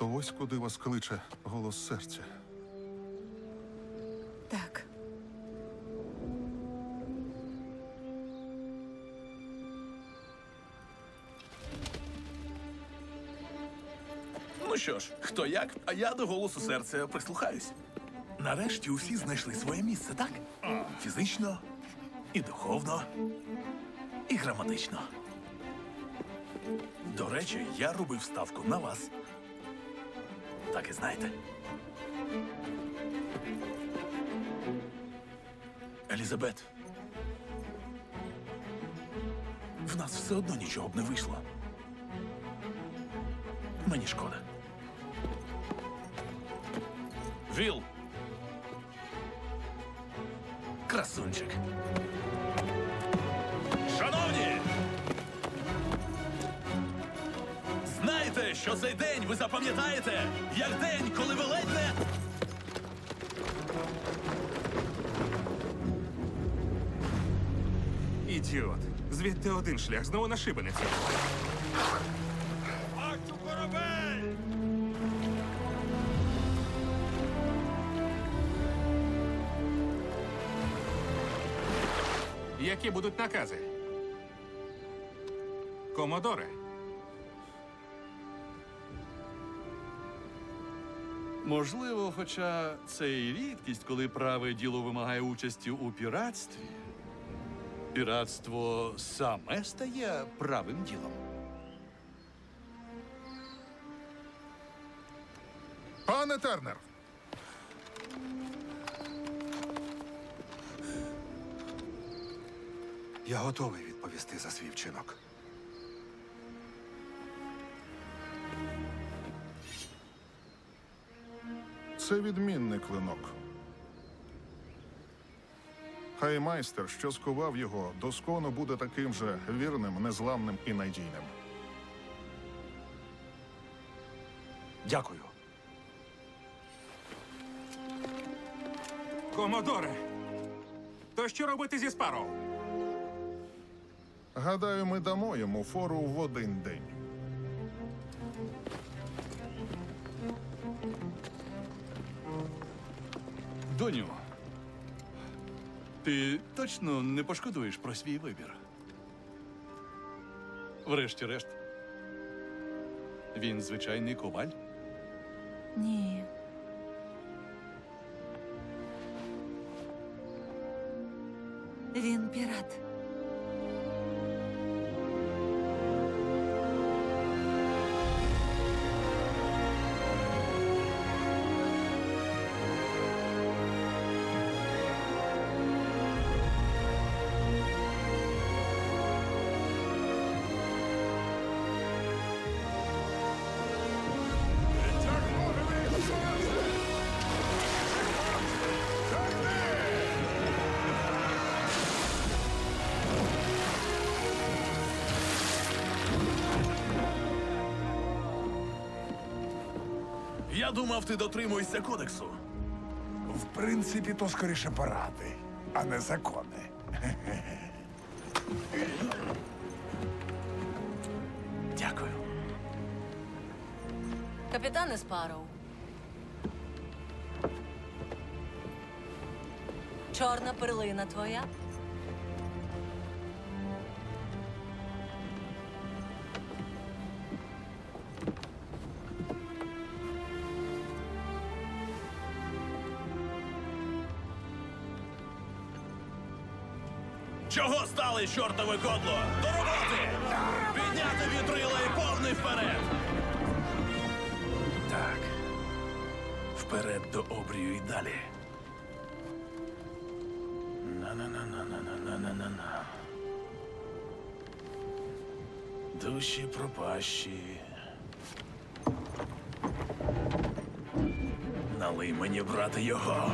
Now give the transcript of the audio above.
То ось куди вас кличе голос серця. Так. Ну що ж, хто як, а я до голосу серця прислухаюсь. Нарешті усі знайшли своє місце, так? Фізично, і духовно, і граматично. До речі, я робив ставку на вас. Так і знаєте. Елізабет. В нас все одно нічого б не вийшло. Мені шкода. Віл. Красунчик. Знайте, що цей день ви запам'ятаєте, як день, коли ви ледь не... Ідіот. Звідти один шлях, знову на шибениці. Бачу корабель! Які будуть накази? Комодоре. Можливо, хоча це і рідкість, коли праве діло вимагає участі у піратстві. Піратство саме стає правим ділом. Пане Тернер! Я готовий відповісти за свій вчинок. Це відмінний клинок. Хай майстер, що скував його, доскону буде таким же вірним, незламним і надійним. Дякую. Комодоре. То що робити зі Спароу? Гадаю, ми дамо йому фору в один день. Доню, ти точно не пошкодуєш про свій вибір. Врешті-решт, він звичайний коваль. Ні. Він пірат. Я думав, ти дотримуєшся кодексу. В принципі, то скоріше поради, а не закони. Дякую. Капітане Спароу. Чорна перлина твоя. Чого стали, чортове кодло? До роботи! Підняти вітрила і повний вперед! Так. Вперед до обрію і далі. На-на-на-на-на-на-на-на-на. Душі пропащі. Налий мені брати його.